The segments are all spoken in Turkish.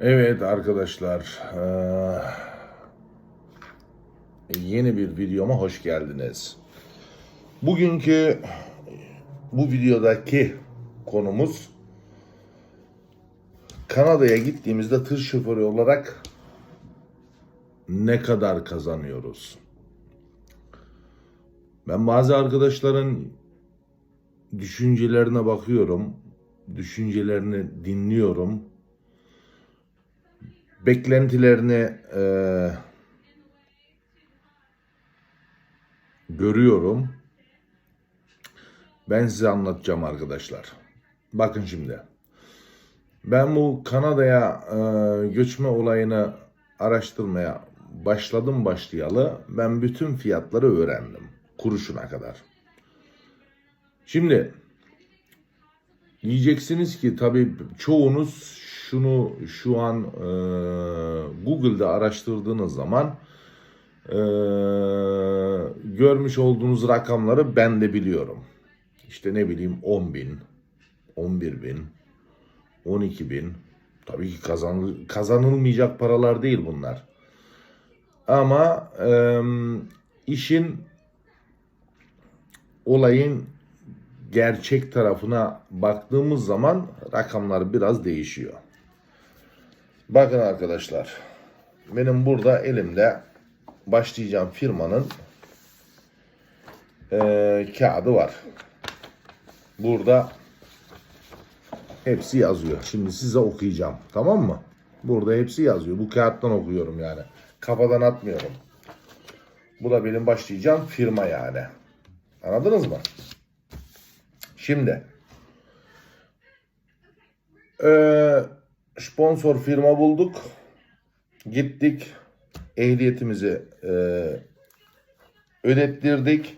Evet arkadaşlar, yeni bir videoma hoş geldiniz. Bugünkü bu videodaki konumuz Kanada'ya gittiğimizde tır şoförü olarak ne kadar kazanıyoruz? Ben bazı arkadaşların düşüncelerine bakıyorum, düşüncelerini dinliyorum beklentilerini eee, görüyorum. Ben size anlatacağım arkadaşlar. Bakın şimdi. Ben bu Kanada'ya eee, göçme olayını araştırmaya başladım başlayalı. Ben bütün fiyatları öğrendim. Kuruşuna kadar. Şimdi Diyeceksiniz ki tabii çoğunuz şunu şu an e, Google'da araştırdığınız zaman e, görmüş olduğunuz rakamları ben de biliyorum. İşte ne bileyim 10 bin, 11 bin, 12 bin. Tabii ki kazan, kazanılmayacak paralar değil bunlar. Ama e, işin olayın gerçek tarafına baktığımız zaman rakamlar biraz değişiyor. Bakın arkadaşlar. Benim burada elimde başlayacağım firmanın eee, kağıdı var. Burada hepsi yazıyor. Şimdi size okuyacağım. Tamam mı? Burada hepsi yazıyor. Bu kağıttan okuyorum yani. Kafadan atmıyorum. Bu da benim başlayacağım firma yani. Anladınız mı? Şimdi eee, sponsor firma bulduk. Gittik. Ehliyetimizi eee ödettirdik.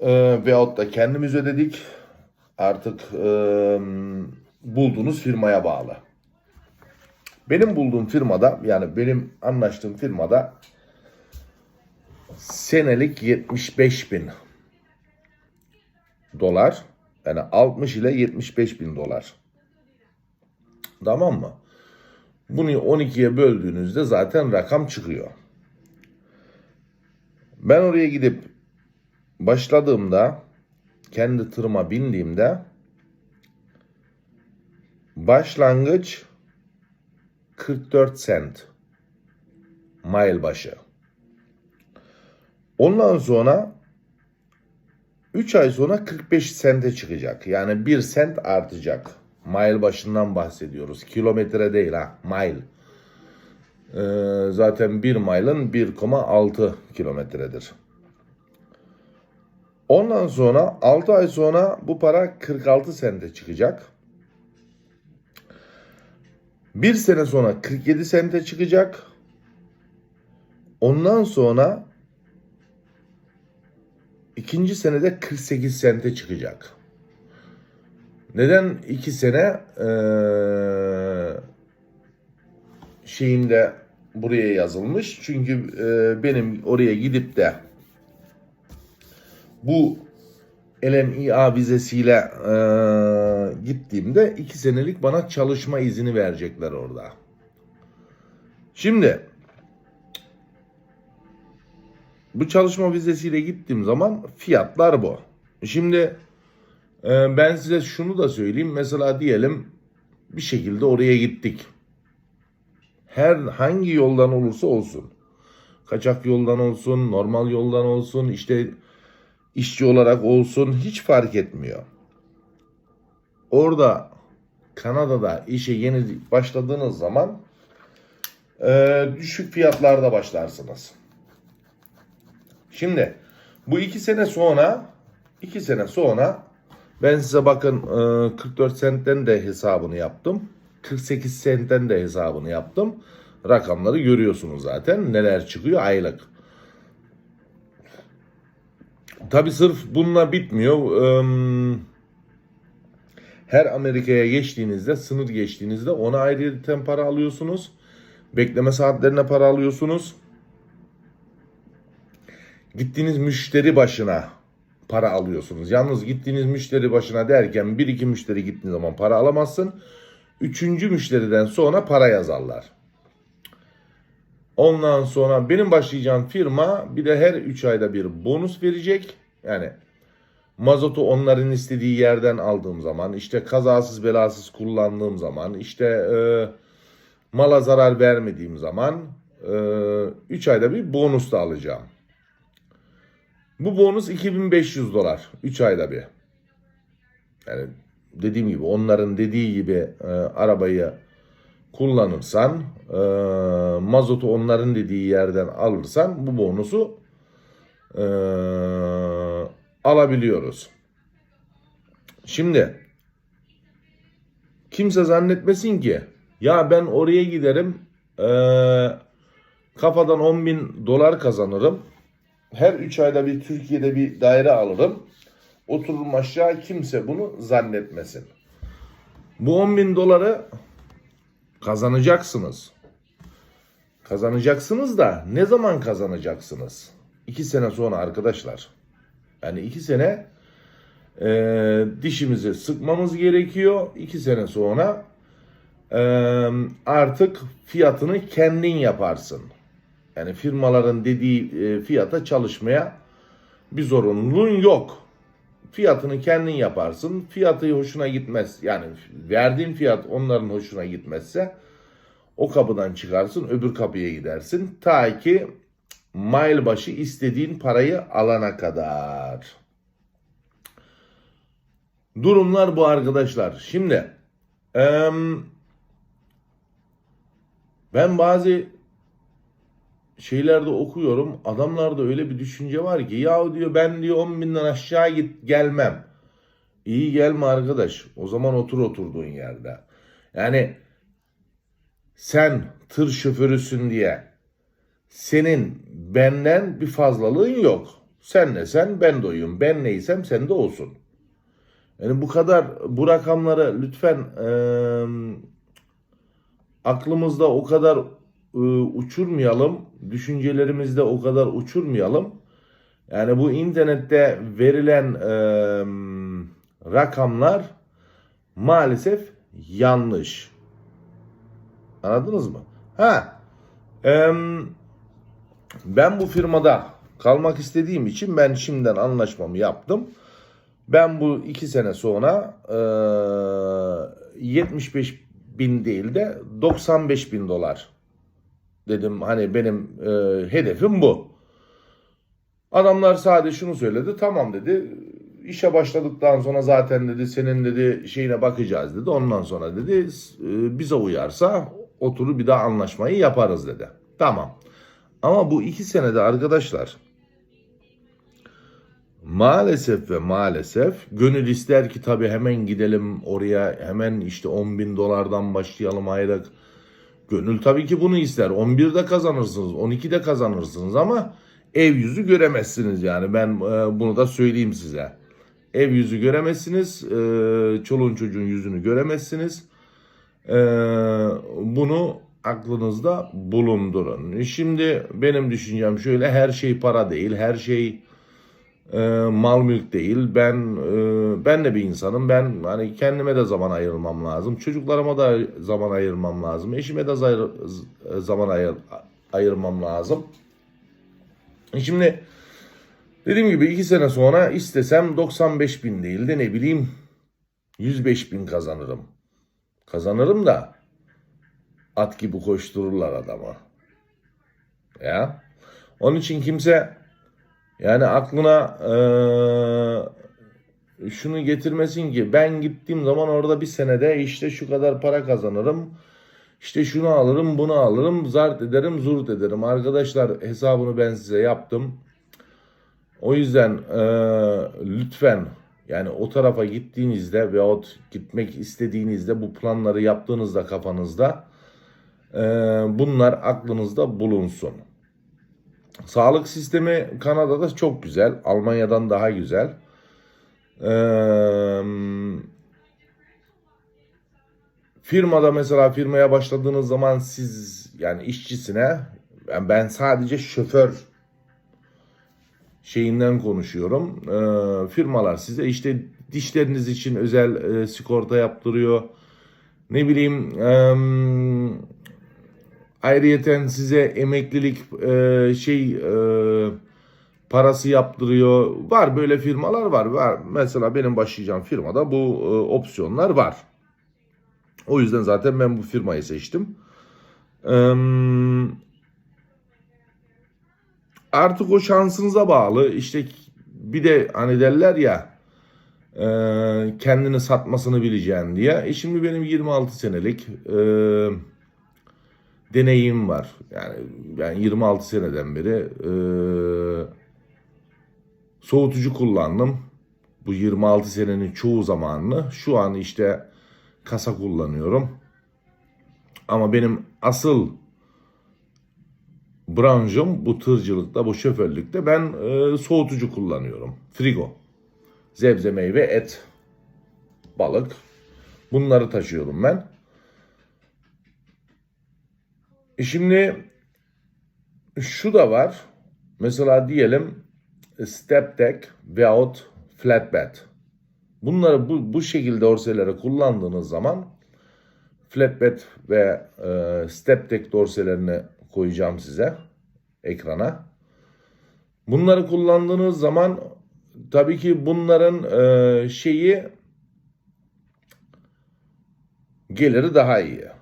Eee veyahut da kendimiz ödedik. Artık eee, bulduğunuz firmaya bağlı. Benim bulduğum firmada yani benim anlaştığım firmada senelik 75 bin dolar. Yani 60 ile 75 bin dolar. Tamam mı? Bunu 12'ye böldüğünüzde zaten rakam çıkıyor. Ben oraya gidip başladığımda kendi tırıma bindiğimde başlangıç 44 sent mile başı. Ondan sonra 3 ay sonra 45 sente çıkacak. Yani 1 sent artacak. Mile başından bahsediyoruz. Kilometre değil ha. Mile. Ee, zaten 1 mile'ın 1,6 kilometredir. Ondan sonra 6 ay sonra bu para 46 sente çıkacak. 1 sene sonra 47 sente çıkacak. Ondan sonra ikinci senede 48 sente çıkacak. Neden iki sene eee şeyinde buraya yazılmış? Çünkü eee, benim oraya gidip de bu LMIA vizesiyle eee, gittiğimde iki senelik bana çalışma izni verecekler orada. Şimdi bu çalışma vizesiyle gittiğim zaman fiyatlar bu. Şimdi e, ben size şunu da söyleyeyim. Mesela diyelim bir şekilde oraya gittik. Her hangi yoldan olursa olsun. Kaçak yoldan olsun, normal yoldan olsun, işte işçi olarak olsun hiç fark etmiyor. Orada Kanada'da işe yeni başladığınız zaman e, düşük fiyatlarda başlarsınız. Şimdi bu iki sene sonra iki sene sonra ben size bakın e, 44 sentten de hesabını yaptım. 48 sentten de hesabını yaptım. Rakamları görüyorsunuz zaten. Neler çıkıyor aylık. Tabi sırf bununla bitmiyor. Her Amerika'ya geçtiğinizde, sınır geçtiğinizde ona ayrıca para alıyorsunuz. Bekleme saatlerine para alıyorsunuz. Gittiğiniz müşteri başına para alıyorsunuz. Yalnız gittiğiniz müşteri başına derken bir iki müşteri gittiğiniz zaman para alamazsın. üçüncü müşteriden sonra para yazarlar. Ondan sonra benim başlayacağım firma bir de her 3 ayda bir bonus verecek. Yani mazotu onların istediği yerden aldığım zaman, işte kazasız belasız kullandığım zaman, işte e, mala zarar vermediğim zaman 3 ayda bir bonus da alacağım. Bu bonus 2500 dolar 3 ayda bir. Yani dediğim gibi onların dediği gibi e, arabayı kullanırsan, e, mazotu onların dediği yerden alırsan bu bonusu e, alabiliyoruz. Şimdi kimse zannetmesin ki ya ben oraya giderim e, kafadan 10 bin dolar kazanırım. Her 3 ayda bir Türkiye'de bir daire alırım. Otururum aşağı kimse bunu zannetmesin. Bu 10 bin doları kazanacaksınız. Kazanacaksınız da ne zaman kazanacaksınız? 2 sene sonra arkadaşlar. Yani 2 sene e, dişimizi sıkmamız gerekiyor. 2 sene sonra e, artık fiyatını kendin yaparsın. Yani firmaların dediği e, fiyata çalışmaya bir zorunluluğun yok. Fiyatını kendin yaparsın. Fiyatı hoşuna gitmez. Yani verdiğin fiyat onların hoşuna gitmezse o kapıdan çıkarsın öbür kapıya gidersin. Ta ki mile başı istediğin parayı alana kadar. Durumlar bu arkadaşlar. Şimdi ben bazı şeylerde okuyorum. Adamlarda öyle bir düşünce var ki ya diyor ben diyor 10 binden aşağı git gelmem. İyi gelme arkadaş. O zaman otur oturduğun yerde. Yani sen tır şoförüsün diye senin benden bir fazlalığın yok. Sen ne sen ben de oyum. Ben neysem sen de olsun. Yani bu kadar bu rakamları lütfen eee, aklımızda o kadar e, uçurmayalım. Düşüncelerimizde o kadar uçurmayalım. Yani bu internette verilen e, rakamlar maalesef yanlış. Anladınız mı? Ha. e, ben bu firmada kalmak istediğim için ben şimdiden anlaşmamı yaptım. Ben bu iki sene sonra e, 75 bin değil de 95 bin dolar dedim hani benim e, hedefim bu. Adamlar sadece şunu söyledi tamam dedi işe başladıktan sonra zaten dedi senin dedi şeyine bakacağız dedi ondan sonra dedi e, bize uyarsa oturup bir daha anlaşmayı yaparız dedi. Tamam ama bu iki senede arkadaşlar Maalesef ve maalesef gönül ister ki tabii hemen gidelim oraya hemen işte 10 bin dolardan başlayalım aylık. Gönül tabii ki bunu ister. 11'de kazanırsınız, 12'de kazanırsınız ama ev yüzü göremezsiniz yani ben e, bunu da söyleyeyim size. Ev yüzü göremezsiniz, e, çoluğun çocuğun yüzünü göremezsiniz. E, bunu aklınızda bulundurun. Şimdi benim düşüncem şöyle her şey para değil, her şey e, mal mülk değil. Ben e, ben de bir insanım. Ben hani kendime de zaman ayırmam lazım. Çocuklarıma da zaman ayırmam lazım. Eşime de zayır, zaman ayır, ayırmam lazım. Şimdi dediğim gibi iki sene sonra istesem 95 bin değil de ne bileyim 105 bin kazanırım. Kazanırım da at gibi koştururlar adama. Ya. Onun için kimse yani aklına eee, şunu getirmesin ki ben gittiğim zaman orada bir senede işte şu kadar para kazanırım. İşte şunu alırım, bunu alırım, zart ederim, zurt ederim. Arkadaşlar hesabını ben size yaptım. O yüzden eee, lütfen yani o tarafa gittiğinizde veyahut gitmek istediğinizde bu planları yaptığınızda kafanızda eee, bunlar aklınızda bulunsun. Sağlık sistemi Kanada'da çok güzel. Almanya'dan daha güzel. Ee, firmada mesela firmaya başladığınız zaman siz yani işçisine ben, ben sadece şoför şeyinden konuşuyorum. Ee, firmalar size işte dişleriniz için özel e, sigorta yaptırıyor. ne bileyim em, ayrıyeten size emeklilik e, şey e, parası yaptırıyor. Var böyle firmalar var. var. Mesela benim başlayacağım firmada bu e, opsiyonlar var. O yüzden zaten ben bu firmayı seçtim. Eee, artık o şansınıza bağlı. İşte bir de hani derler ya e, kendini satmasını bileceğin diye. E şimdi benim 26 senelik e, deneyim var. Yani ben 26 seneden beri e, soğutucu kullandım. Bu 26 senenin çoğu zamanını şu an işte kasa kullanıyorum. Ama benim asıl branşım bu tırcılıkta, bu şoförlükte ben e, soğutucu kullanıyorum. Frigo. Zebze, meyve, et, balık. Bunları taşıyorum ben. E şimdi şu da var. Mesela diyelim step deck veyahut flatbed. Bunları bu, bu şekilde dorselere kullandığınız zaman flatbed ve e, step deck dorselerini koyacağım size ekrana. Bunları kullandığınız zaman tabii ki bunların e, şeyi geliri daha iyi.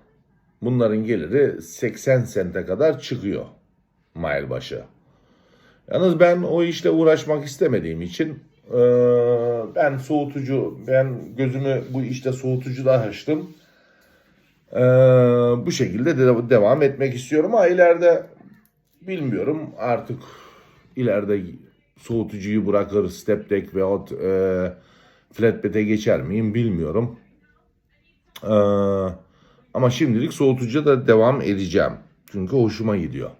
Bunların geliri 80 sente kadar çıkıyor mile başı. Yalnız ben o işle uğraşmak istemediğim için e, ben soğutucu, ben gözümü bu işte soğutucuda açtım. E, bu şekilde de devam etmek istiyorum ama ileride bilmiyorum artık ileride soğutucuyu bırakır step deck veyahut e, flatbed'e geçer miyim bilmiyorum. E, ama şimdilik soğutucuya da devam edeceğim. Çünkü hoşuma gidiyor.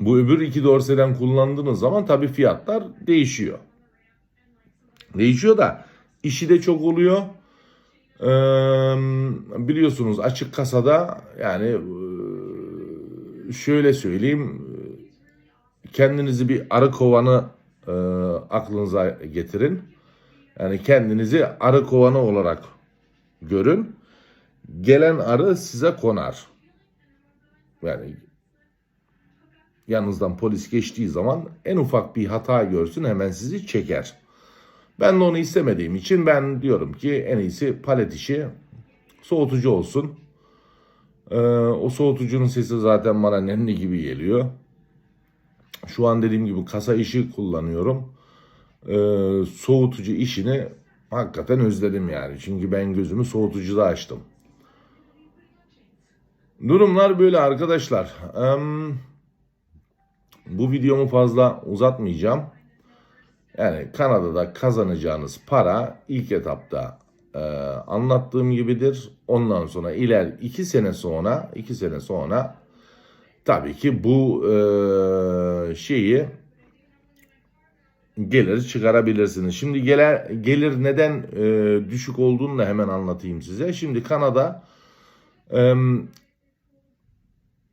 Bu öbür iki dorseden kullandığınız zaman tabii fiyatlar değişiyor. Değişiyor da işi de çok oluyor. Biliyorsunuz açık kasada yani e, şöyle söyleyeyim kendinizi bir arı kovanı e, aklınıza getirin. Yani kendinizi arı kovanı olarak görün. Gelen arı size konar. Yani yanınızdan polis geçtiği zaman en ufak bir hata görsün hemen sizi çeker. Ben de onu istemediğim için ben diyorum ki en iyisi palet işi soğutucu olsun. Ee, o soğutucunun sesi zaten bana nenni gibi geliyor. Şu an dediğim gibi kasa işi kullanıyorum. Ee, soğutucu işini hakikaten özledim yani. Çünkü ben gözümü soğutucuda açtım. Durumlar böyle arkadaşlar. Eee bu videomu fazla uzatmayacağım. Yani Kanada'da kazanacağınız para ilk etapta e, anlattığım gibidir. Ondan sonra iler iki sene sonra iki sene sonra tabii ki bu e, şeyi gelir çıkarabilirsiniz. Şimdi gelir, gelir neden e, düşük olduğunu da hemen anlatayım size. Şimdi Kanada e,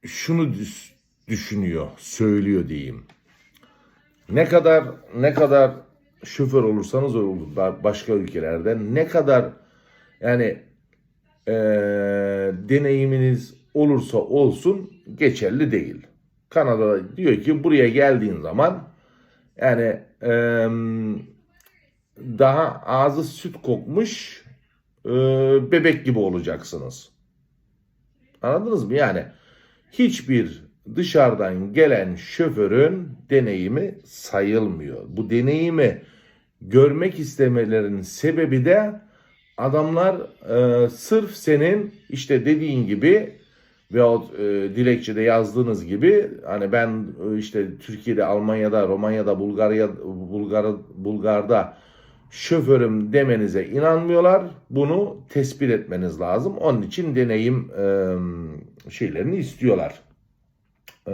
şunu düşünüyor, söylüyor diyeyim. Ne kadar ne kadar şoför olursanız olun başka ülkelerden ne kadar yani e, deneyiminiz olursa olsun geçerli değil. Kanada diyor ki buraya geldiğin zaman yani e, daha ağzı süt kokmuş e, bebek gibi olacaksınız. Anladınız mı? Yani hiçbir dışarıdan gelen şoförün deneyimi sayılmıyor. Bu deneyimi görmek istemelerinin sebebi de adamlar e, sırf senin işte dediğin gibi veyahut e, dilekçede yazdığınız gibi hani ben e, işte Türkiye'de, Almanya'da, Romanya'da, Bulgarya, Bulgar, Bulgar'da şoförüm demenize inanmıyorlar. Bunu tespit etmeniz lazım. Onun için deneyim e, şeylerini istiyorlar e,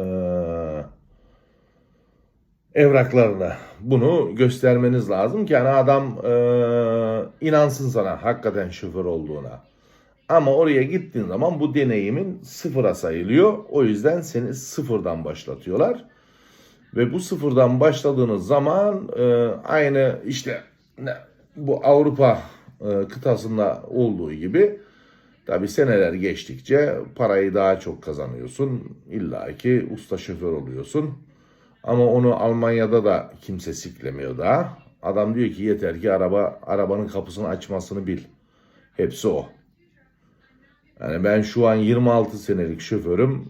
evraklarına bunu göstermeniz lazım ki yani adam e, inansın sana hakikaten şoför olduğuna. Ama oraya gittiğin zaman bu deneyimin sıfıra sayılıyor. O yüzden seni sıfırdan başlatıyorlar. Ve bu sıfırdan başladığınız zaman e, aynı işte ne, bu Avrupa e, kıtasında olduğu gibi tabi seneler geçtikçe parayı daha çok kazanıyorsun. İlla ki usta şoför oluyorsun. Ama onu Almanya'da da kimse siklemiyor daha. Adam diyor ki yeter ki araba arabanın kapısını açmasını bil. Hepsi o. Yani ben şu an 26 senelik şoförüm.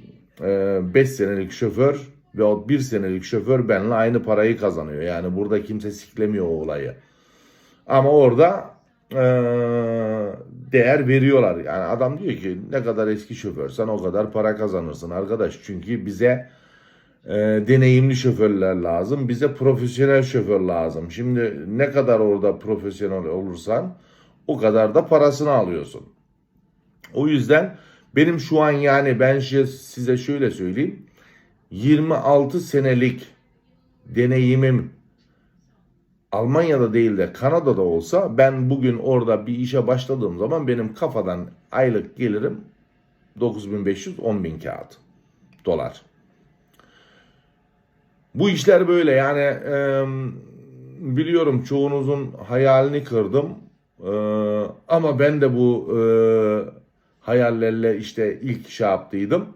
5 senelik şoför ve o 1 senelik şoför benimle aynı parayı kazanıyor. Yani burada kimse siklemiyor o olayı. Ama orada eee, değer veriyorlar. Yani adam diyor ki ne kadar eski şoförsen o kadar para kazanırsın arkadaş. Çünkü bize eee, deneyimli şoförler lazım. Bize profesyonel şoför lazım. Şimdi ne kadar orada profesyonel olursan o kadar da parasını alıyorsun. O yüzden benim şu an yani ben size şöyle söyleyeyim. 26 senelik deneyimim Almanya'da değil de Kanada'da olsa ben bugün orada bir işe başladığım zaman benim kafadan aylık gelirim 9500 10000 kağıt dolar. Bu işler böyle yani e, biliyorum çoğunuzun hayalini kırdım E, ama ben de bu e, hayallerle işte ilk şey yaptıydım.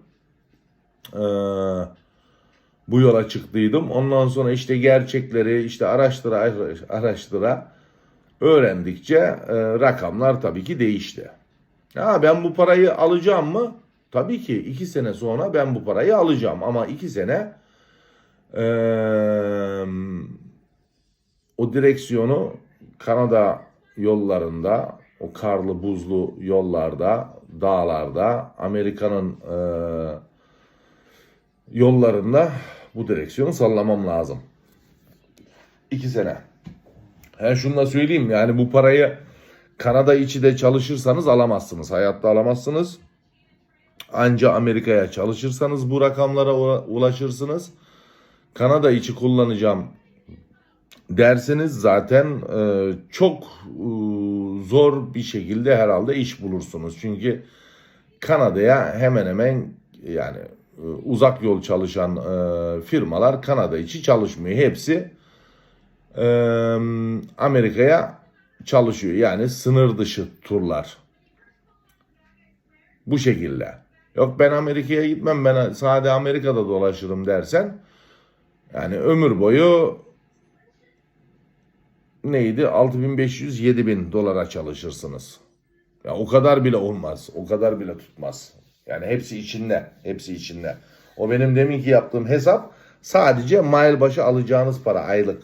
E, bu yola çıktıydım. Ondan sonra işte gerçekleri işte araştıra araştıra öğrendikçe e, rakamlar tabii ki değişti. Ha ben bu parayı alacağım mı? Tabii ki iki sene sonra ben bu parayı alacağım ama iki sene e, o direksiyonu Kanada yollarında, o karlı buzlu yollarda, dağlarda, Amerika'nın e, yollarında bu direksiyonu sallamam lazım. İki sene. He şunu da söyleyeyim yani bu parayı Kanada içi de çalışırsanız alamazsınız. Hayatta alamazsınız. Anca Amerika'ya çalışırsanız bu rakamlara ula- ulaşırsınız. Kanada içi kullanacağım derseniz zaten e, çok e, zor bir şekilde herhalde iş bulursunuz. Çünkü Kanada'ya hemen hemen yani e, uzak yol çalışan e, firmalar Kanada içi çalışmıyor. Hepsi e, Amerika'ya çalışıyor. Yani sınır dışı turlar. Bu şekilde. Yok ben Amerika'ya gitmem ben sadece Amerika'da dolaşırım dersen yani ömür boyu neydi 6500 7000 dolara çalışırsınız. Ya o kadar bile olmaz. O kadar bile tutmaz. Yani hepsi içinde. Hepsi içinde. O benim deminki yaptığım hesap sadece mile başı alacağınız para aylık.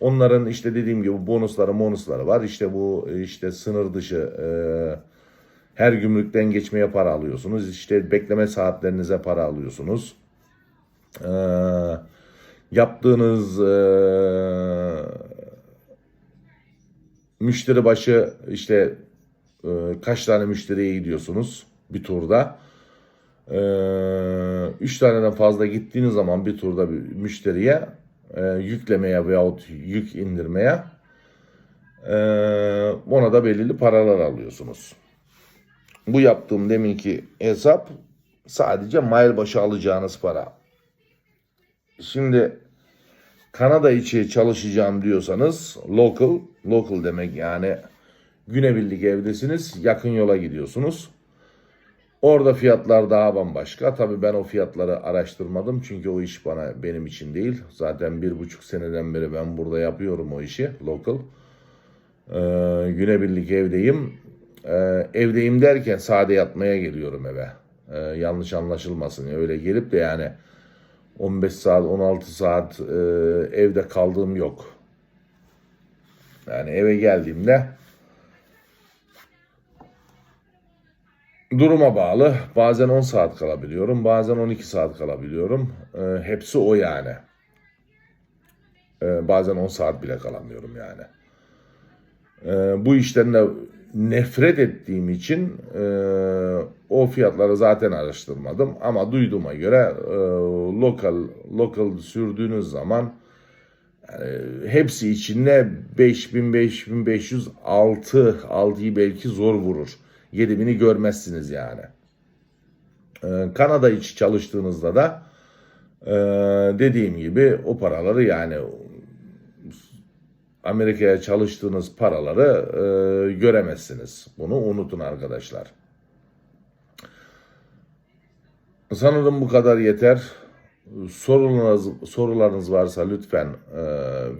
Onların işte dediğim gibi bonusları bonusları var. İşte bu işte sınır dışı e, her gümrükten geçmeye para alıyorsunuz. İşte bekleme saatlerinize para alıyorsunuz. E, yaptığınız e, müşteri başı işte e, kaç tane müşteriye gidiyorsunuz bir turda. E, üç taneden fazla gittiğiniz zaman bir turda bir müşteriye e, yüklemeye veyahut yük indirmeye e, ona da belirli paralar alıyorsunuz. Bu yaptığım deminki hesap sadece mile başı alacağınız para. Şimdi Kanada içi çalışacağım diyorsanız local, local demek yani günebirlik evdesiniz, yakın yola gidiyorsunuz. Orada fiyatlar daha bambaşka. Tabii ben o fiyatları araştırmadım çünkü o iş bana benim için değil. Zaten bir buçuk seneden beri ben burada yapıyorum o işi local. Ee, günebirlik evdeyim. Ee, evdeyim derken sade yatmaya geliyorum eve. Ee, yanlış anlaşılmasın. Öyle gelip de yani 15 saat 16 saat e, evde kaldığım yok. Yani eve geldiğimde duruma bağlı. Bazen 10 saat kalabiliyorum. Bazen 12 saat kalabiliyorum. E, hepsi o yani. E, bazen 10 saat bile kalamıyorum yani. E, bu işten de nefret ettiğim için e, o fiyatları zaten araştırmadım ama duyduğuma göre e, lokal lokal sürdüğünüz zaman yani hepsi içinde 5000 5500 6 6'yı belki zor vurur. 7000'i görmezsiniz yani. E, Kanada içi çalıştığınızda da e, dediğim gibi o paraları yani Amerika'ya çalıştığınız paraları e, göremezsiniz. Bunu unutun arkadaşlar. Sanırım bu kadar yeter. Sorularınız, sorularınız varsa lütfen e,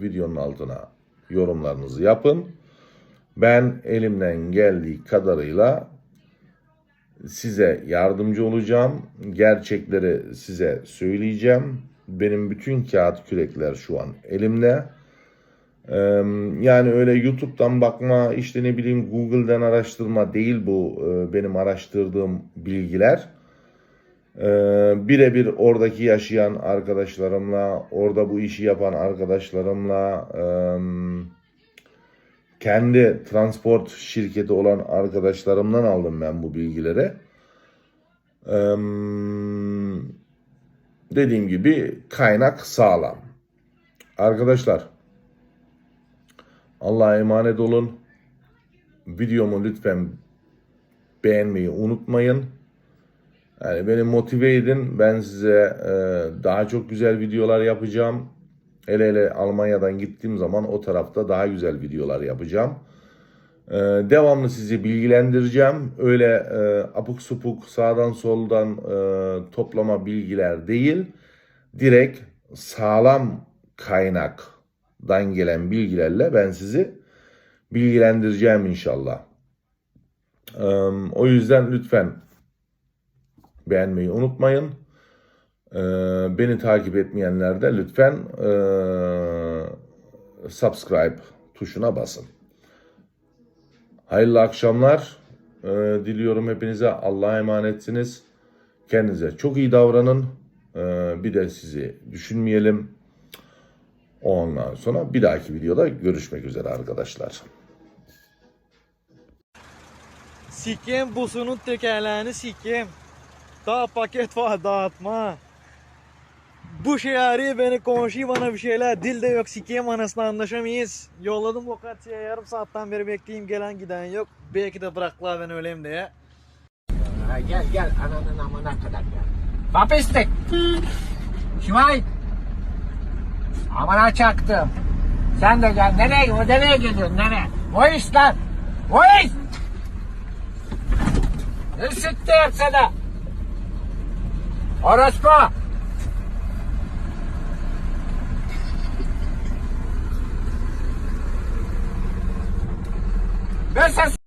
videonun altına yorumlarınızı yapın. Ben elimden geldiği kadarıyla size yardımcı olacağım. Gerçekleri size söyleyeceğim. Benim bütün kağıt kürekler şu an elimde. Yani öyle YouTube'dan bakma, işte ne bileyim Google'dan araştırma değil bu benim araştırdığım bilgiler. Birebir oradaki yaşayan arkadaşlarımla, orada bu işi yapan arkadaşlarımla, kendi transport şirketi olan arkadaşlarımdan aldım ben bu bilgileri. Eee, dediğim gibi kaynak sağlam. Arkadaşlar Allah'a emanet olun. Videomu lütfen beğenmeyi unutmayın. Yani beni motive edin. Ben size e, daha çok güzel videolar yapacağım. Hele hele Almanya'dan gittiğim zaman o tarafta daha güzel videolar yapacağım. Ee, devamlı sizi bilgilendireceğim. Öyle e, apuk supuk sağdan soldan e, toplama bilgiler değil. Direkt sağlam kaynaktan gelen bilgilerle ben sizi bilgilendireceğim inşallah. Ee, o yüzden lütfen beğenmeyi unutmayın. Ee, beni takip etmeyenler de lütfen ee, subscribe tuşuna basın. Hayırlı akşamlar ee, diliyorum hepinize. Allah'a emanetsiniz. Kendinize çok iyi davranın. Ee, bir de sizi düşünmeyelim. Ondan sonra bir dahaki videoda görüşmek üzere arkadaşlar. Sikem busunun tekerlerini sikem. Daha paket var dağıtma. Bu arıyor beni komşu bana bir şeyler dilde yok sikem anasını anlaşamayız. Yolladım o yarım saatten beri bekleyeyim gelen giden yok. Belki de bıraktılar ben öleyim diye. Ha, gel gel ananın amına kadar gel. Papistik. Şimay. Amına çaktım. Sen de gel. Nereye, o nereye gidiyorsun? Nereye? İş lan. O iş. Ne sütte yapsana. Orospu. Ben sen